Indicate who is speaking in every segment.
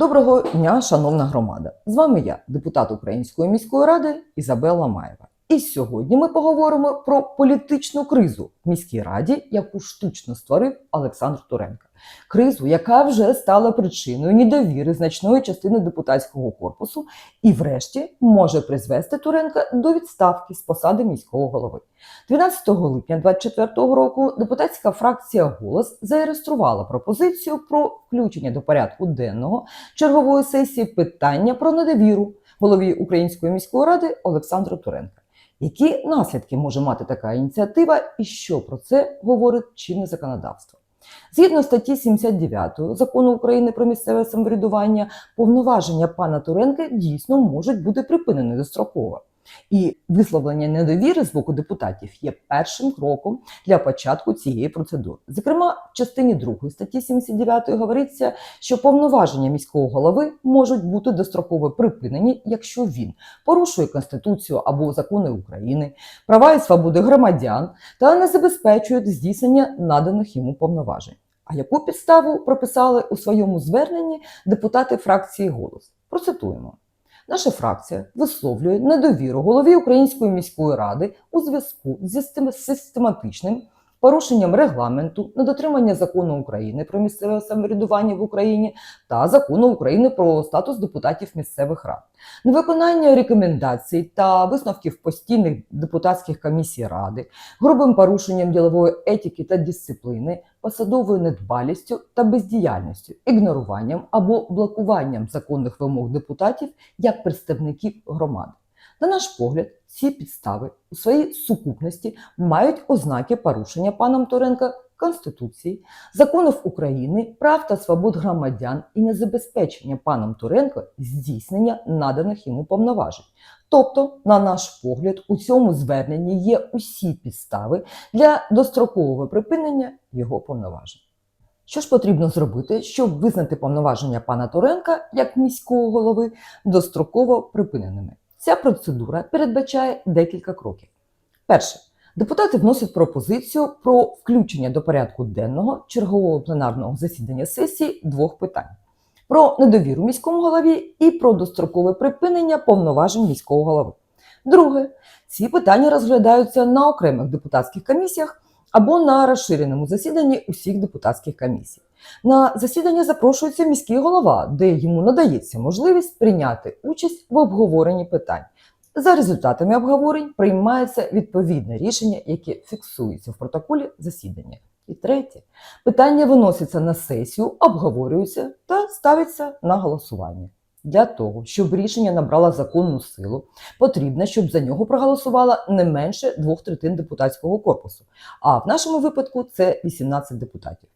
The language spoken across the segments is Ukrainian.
Speaker 1: Доброго дня, шановна громада! З вами я, депутат Української міської ради Ізабела Маєва. І сьогодні ми поговоримо про політичну кризу в міській раді, яку штучно створив Олександр Туренко. Кризу, яка вже стала причиною недовіри значної частини депутатського корпусу, і, врешті, може призвести Туренка до відставки з посади міського голови. 12 липня 2024 року депутатська фракція Голос зареєструвала пропозицію про включення до порядку денного чергової сесії питання про недовіру голові Української міської ради Олександру Туренка. Які наслідки може мати така ініціатива, і що про це говорить чинне законодавство? Згідно статті 79 закону України про місцеве самоврядування, повноваження пана Туренка дійсно можуть бути припинені достроково. І висловлення недовіри з боку депутатів є першим кроком для початку цієї процедури. Зокрема, в частині 2 статті 79 говориться, що повноваження міського голови можуть бути достроково припинені, якщо він порушує Конституцію або закони України, права і свободи громадян та не забезпечує здійснення наданих йому повноважень. А яку підставу прописали у своєму зверненні депутати фракції Голос? Процитуємо. Наша фракція висловлює недовіру голові Української міської ради у зв'язку зі систем- систематичним порушенням регламенту, недотримання закону України про місцеве самоврядування в Україні та закону України про статус депутатів місцевих рад, невиконання рекомендацій та висновків постійних депутатських комісій ради, грубим порушенням ділової етики та дисципліни, посадовою недбалістю та бездіяльністю, ігноруванням або блокуванням законних вимог депутатів як представників громади. На наш погляд, ці підстави у своїй сукупності мають ознаки порушення паном Торенка Конституції, законів України, прав та свобод громадян і незабезпечення паном Туренко здійснення наданих йому повноважень. Тобто, на наш погляд, у цьому зверненні є усі підстави для дострокового припинення його повноважень. Що ж потрібно зробити, щоб визнати повноваження пана Туренка як міського голови достроково припиненими? Ця процедура передбачає декілька кроків. Перше, депутати вносять пропозицію про включення до порядку денного чергового пленарного засідання сесії двох питань: про недовіру міському голові і про дострокове припинення повноважень міського голови. Друге, ці питання розглядаються на окремих депутатських комісіях або на розширеному засіданні усіх депутатських комісій. На засідання запрошується міський голова, де йому надається можливість прийняти участь в обговоренні питань. За результатами обговорень приймається відповідне рішення, яке фіксується в протоколі засідання. І третє, питання виноситься на сесію, обговорюється та ставиться на голосування. Для того, щоб рішення набрало законну силу, потрібно, щоб за нього проголосувало не менше двох третин депутатського корпусу. А в нашому випадку це 18 депутатів.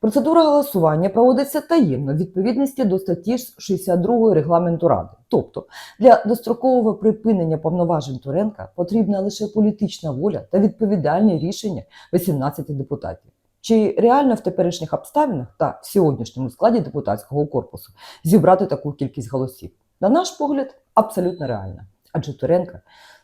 Speaker 1: Процедура голосування проводиться таємно в відповідності до статті 62 регламенту Ради. Тобто для дострокового припинення повноважень Туренка потрібна лише політична воля та відповідальні рішення 18 депутатів. Чи реально в теперішніх обставинах та в сьогоднішньому складі депутатського корпусу зібрати таку кількість голосів? На наш погляд, абсолютно реально. Адже Туренко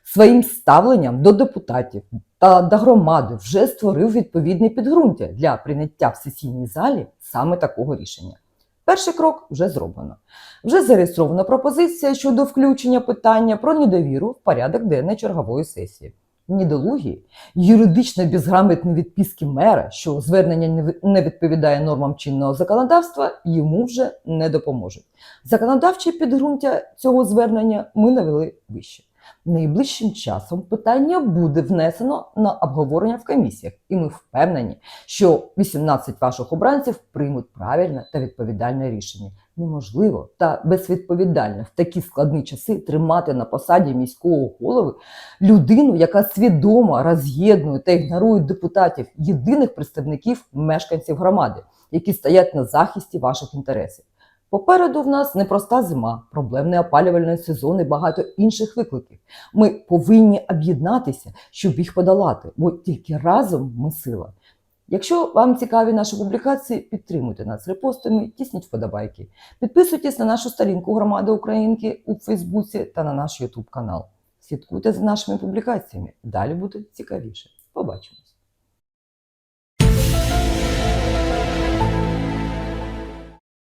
Speaker 1: своїм ставленням до депутатів та до громади вже створив відповідне підґрунтя для прийняття в сесійній залі саме такого рішення. Перший крок вже зроблено. Вже зареєстрована пропозиція щодо включення питання про недовіру в порядок денний чергової сесії. Недолугі, юридично безграмотні відписки мера, що звернення не відповідає нормам чинного законодавства, йому вже не допоможуть. Законодавче підґрунтя цього звернення ми навели вище. Найближчим часом питання буде внесено на обговорення в комісіях, і ми впевнені, що 18 ваших обранців приймуть правильне та відповідальне рішення. Неможливо та безвідповідально в такі складні часи тримати на посаді міського голови людину, яка свідомо роз'єднує та ігнорує депутатів, єдиних представників мешканців громади, які стоять на захисті ваших інтересів. Попереду в нас непроста зима, проблемний опалювальний сезон і багато інших викликів. Ми повинні об'єднатися, щоб їх подолати, бо тільки разом ми сила. Якщо вам цікаві наші публікації, підтримуйте нас репостами, тисніть вподобайки. Підписуйтесь на нашу сторінку громади Українки у Фейсбуці та на наш Ютуб канал. Слідкуйте за нашими публікаціями. Далі буде цікавіше. Побачимось!